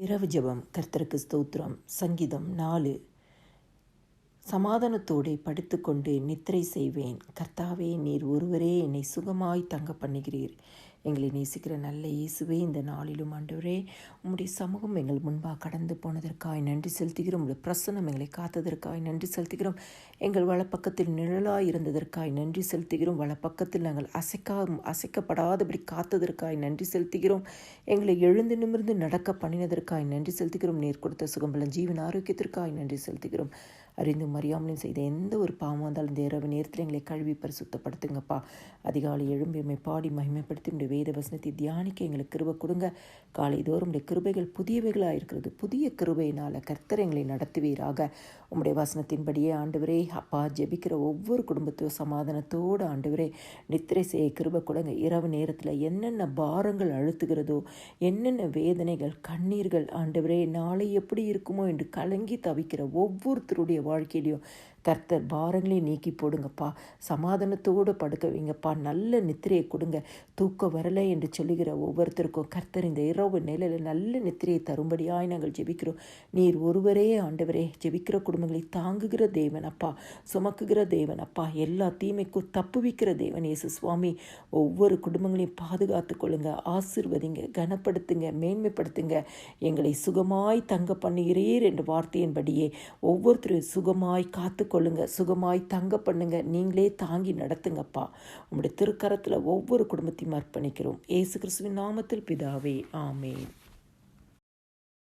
இரவு ஜெபம் கர்த்தருக்கு ஸ்தோத்திரம். சங்கீதம் நாலு. சமாதானத்தோடு படுத்துக்கொண்டு நித்திரை செய்வேன். கர்த்தாவே நீர் ஒருவரே என்னை சுகமாய் தங்க பண்ணுகிறீர். எங்களை நேசிக்கிற நல்ல இயேசுவே இந்த நாளிலும் ஆண்டவரே உம்முடைய சமூகம் எங்கள் முன்பாக கடந்து போனதற்காய் நன்றி செலுத்துகிறோம். உடைய பிரசன்னம் எங்களை காத்ததற்காய் நன்றி செலுத்துகிறோம். எங்கள் வலப்பக்கத்தில் நிழலாய் இருந்ததற்காய் நன்றி செலுத்துகிறோம். வலப்பக்கத்தில் நாங்கள் அசைக்கா அசைக்கப்படாதபடி காத்ததற்காய் நன்றி செலுத்துகிறோம். எங்களை எழுந்து நிமிர்ந்து நடக்க பண்ணினதற்காய் நன்றி செலுத்துகிறோம். நேர் கொடுத்த சுகம்பலம் ஜீவன் ஆரோக்கியத்திற்காய் நன்றி செலுத்துகிறோம். அறிந்தும் மரியாமலையும் செய்த எந்த ஒரு பாவம் வந்தாலும் இந்த இரவு நேரத்தில் எங்களை கழுவி பரிசுத்தப்படுத்துங்கப்பா. அதிகாலை எழும்பி உம்மை பாடி மகிமைப்படுத்தி உடைய வேத வசனத்தை தியானிக்க எங்களுக்கு கிருபை கொடுங்க. காலை தோறும் உடைய கிருபைகள் புதியவைகளாக இருக்கிறது. புதிய கிருபையினால் கர்த்தர் எங்களை நடத்துவீராக. உம்முடைய வசனத்தின்படியே ஆண்டவரே அப்பா ஜெபிக்கிற ஒவ்வொரு குடும்பத்தையும் சமாதானத்தோடு ஆண்டவரே நித்திரை செய்ய கிருபை கொடுங்க. இரவு நேரத்தில் என்னென்ன பாரங்கள் அழுத்துகிறதோ என்னென்ன வேதனைகள் கண்ணீர்கள் ஆண்டவரே நாளை எப்படி இருக்குமோ என்று கலங்கி தவிக்கிற ஒவ்வொருத்தருடைய வாழ்க்கையிலையும் கர்த்தர் பாரங்களையும் நீக்கி போடுங்கப்பா. சமாதானத்தோடு படுக்க வைங்கப்பா. நல்ல நித்திரையை கொடுங்க. தூக்கம் வரலை என்று சொல்லுகிற ஒவ்வொருத்தருக்கும் கர்த்தர் இந்த இரவு நிலையில் நல்ல நித்திரையை தரும்படியாய் நாங்கள் ஜெபிக்கிறோம். நீர் ஒருவரே ஆண்டவரே ஜெபிக்கிற குடும்பங்களை தாங்குகிற தேவன் அப்பா சுமக்குகிற தேவன் அப்பா எல்லா தீமைக்கும் தப்புவிக்கிற தேவன் இயேசு சுவாமி. ஒவ்வொரு குடும்பங்களையும் பாதுகாத்து கொள்ளுங்க. ஆசிர்வதிங்க கனப்படுத்துங்க மேன்மைப்படுத்துங்க. எங்களை சுகமாய் தங்க பண்ணுகிறீர் என்ற வார்த்தையின்படியே ஒவ்வொருத்தரும் சுகமாய் காத்து கொள்ளுங்க சுகமாய் தங்க பண்ணுங்க. நீங்களே தாங்கி நடத்துங்கப்பா. உங்களுடைய திருக்கரத்தில் ஒவ்வொரு குடும்பத்தையும் அர்ப்பணிக்கிறோம். ஏசு கிறிஸ்துவின் நாமத்தில் பிதாவே. ஆமேன்.